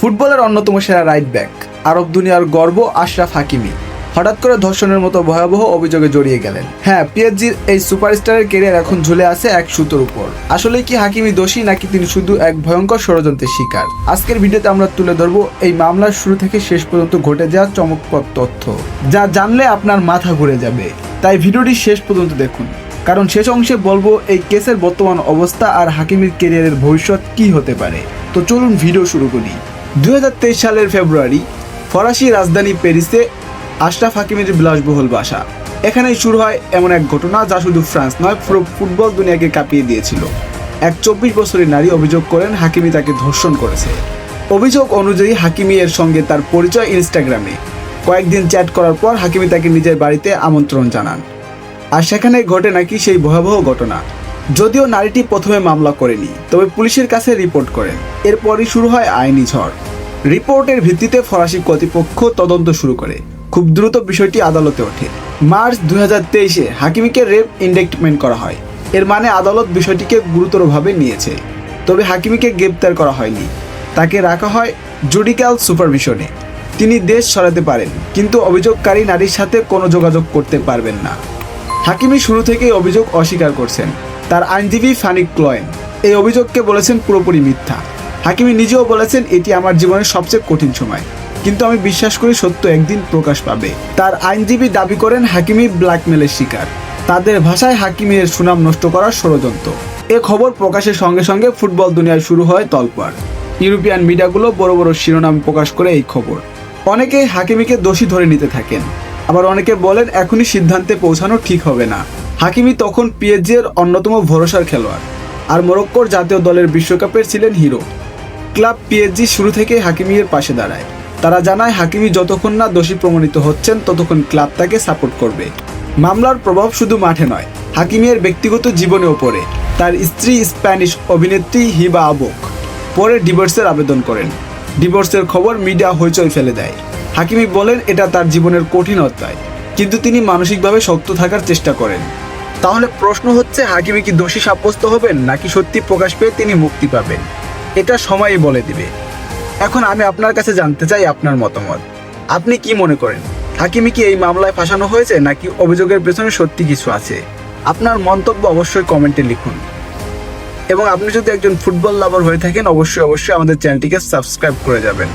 ফুটবলের অন্যতম সেরা রাইট ব্যাক আরব দুনিয়ার গর্ব আশরাফ হাকিমি। হঠাৎ করে ধর্ষণের মতো ভয়াবহ অভিযোগে জড়িয়ে গেলেন। হ্যাঁ পিএসজির এই সুপারস্টারের কেরিয়ার এখন ঝুলে আছে এক সুতোর উপর। আসলে কি হাকিমি দোষী নাকি তিনি শুধু এক ভয়ঙ্কর ষড়যন্ত্রের শিকার? আজকের ভিডিওতে আমরা তুলে ধরবো এই মামলার শুরু থেকে শেষ পর্যন্ত ঘটে যাওয়া চমকপ্রদ তথ্য, যা জানলে আপনার মাথা ঘুরে যাবে। তাই ভিডিওটি শেষ পর্যন্ত দেখুন। কারণ শেষ অংশে বলব এই কেসের বর্তমান অবস্থা আর হাকিমির কেরিয়ারের ভবিষ্যৎ কি হতে পারে। তো চলুন ভিডিও শুরু করি। দু হাজার তেইশ সালের ফেব্রুয়ারি ফরাসি রাজধানী প্যারিসে আশরাফ হাকিমের বিলাসবহুল বাসা। এখানেই শুরু হয় এমন এক ঘটনা যা শুধু ফ্রান্স নয়, পুরো ফুটবল দুনিয়াকে কাঁপিয়ে দিয়েছিল। এক চব্বিশ বছরের নারী অভিযোগ করেন হাকিমি তাকে ধর্ষণ করেছে। অভিযোগ অনুযায়ী হাকিমি এর সঙ্গে তার পরিচয় ইনস্টাগ্রামে। কয়েকদিন চ্যাট করার পর হাকিমি তাকে নিজের বাড়িতে আমন্ত্রণ জানান। আর সেখানে ঘটে নাকি সেই ভয়াবহ ঘটনা। যদিও নারীটি প্রথমে মামলা করেনি, তবে পুলিশের কাছে রিপোর্ট করেন। এরপরই শুরু হয় আইনি ঝড়। রিপোর্টের ভিত্তিতে ফরাসি কর্তৃপক্ষ তদন্ত শুরু করে। খুব দ্রুত বিষয়টি আদালতে ওঠে। মার্চ দুই হাজার তেইশে হাকিমিকে রেপ ইন্ডেক্টমেন্ট করা হয়। এর মানে আদালত বিষয়টিকে গুরুতরভাবে নিয়েছে। তবে হাকিমিকে গ্রেপ্তার করা হয়নি। তাকে রাখা হয় জুডিক্যাল সুপারভিশনে। তিনি দেশ সরাতে পারেন, কিন্তু অভিযোগকারী নারীর সাথে কোনো যোগাযোগ করতে পারবেন না। হাকিমি শুরু থেকেই অভিযোগ অস্বীকার করছেন। তার আইনজীবী ফানিক ক্লয়েন এই অভিযোগকে বলেছেন পুরোপুরি মিথ্যা। হাকিমি নিজেও বলেছেন, এটি আমার জীবনের সবচেয়ে কঠিন সময়। কিন্তু আমি বিশ্বাস করি সত্য একদিন প্রকাশ পাবে। তার আইনজীবী দাবি করেন, হাকিমি ব্ল্যাকমেলের শিকার। তাদের ভাষায় হাকিমের সুনাম নষ্ট করার ষড়যন্ত্র। এ খবর প্রকাশের সঙ্গে সঙ্গে ফুটবল দুনিয়ায় শুরু হয় তলপাড় ইউরোপিয়ান মিডিয়াগুলো বড় বড় শিরোনাম প্রকাশ করে এই খবর। অনেকে হাকিমিকে দোষী ধরে নিতে থাকেন। আবার অনেকে বলেন, এখনই সিদ্ধান্তে পৌঁছানো ঠিক হবে না। হাকিমি তখন পিএসজি এর অন্যতম ভরসার খেলোয়াড় আর মরক্কোর জাতীয় দলের বিশ্বকাপের ছিলেন হিরো। ক্লাব পিএসজি শুরু থেকে হাকিমির পাশে দাঁড়ায়। তারা জানায়, হাকিমি যতক্ষণ না দোষী প্রমাণিত হচ্ছেন, ততক্ষণ ক্লাব তাকে সাপোর্ট করবে। মামলার প্রভাব শুধু মাঠে নয় হাকিমিয়ের ব্যক্তিগত জীবনেও পড়ে। তার স্ত্রী স্প্যানিশ অভিনেত্রী হিবা আবক পরে ডিভোর্সের আবেদন করেন। ডিভোর্সের খবর মিডিয়া হইচই ফেলে দেয়। হাকিমি বলেন, এটা তার জীবনের কঠিন অধ্যায়। কিন্তু তিনি মানসিকভাবে শক্ত থাকার চেষ্টা করেন। তাহলে প্রশ্ন হচ্ছে, হাকিমি কি দোষী সাব্যস্ত হবেন, নাকি সত্যি প্রকাশ পেয়ে তিনি মুক্তি পাবেন? এটা সময়ই বলে দিবে। এখন আমি আপনার কাছে জানতে চাই আপনার মতামত। আপনি কি মনে করেন, হাকিমি কি এই মামলায় ফাঁসানো হয়েছে, নাকি অভিযোগের পেছনে সত্যি কিছু আছে? আপনার মন্তব্য অবশ্যই কমেন্টে লিখুন। এবং আপনি যদি একজন ফুটবল লাভার হয়ে থাকেন, অবশ্যই অবশ্যই আমাদের চ্যানেলটিকে সাবস্ক্রাইব করে যাবেন।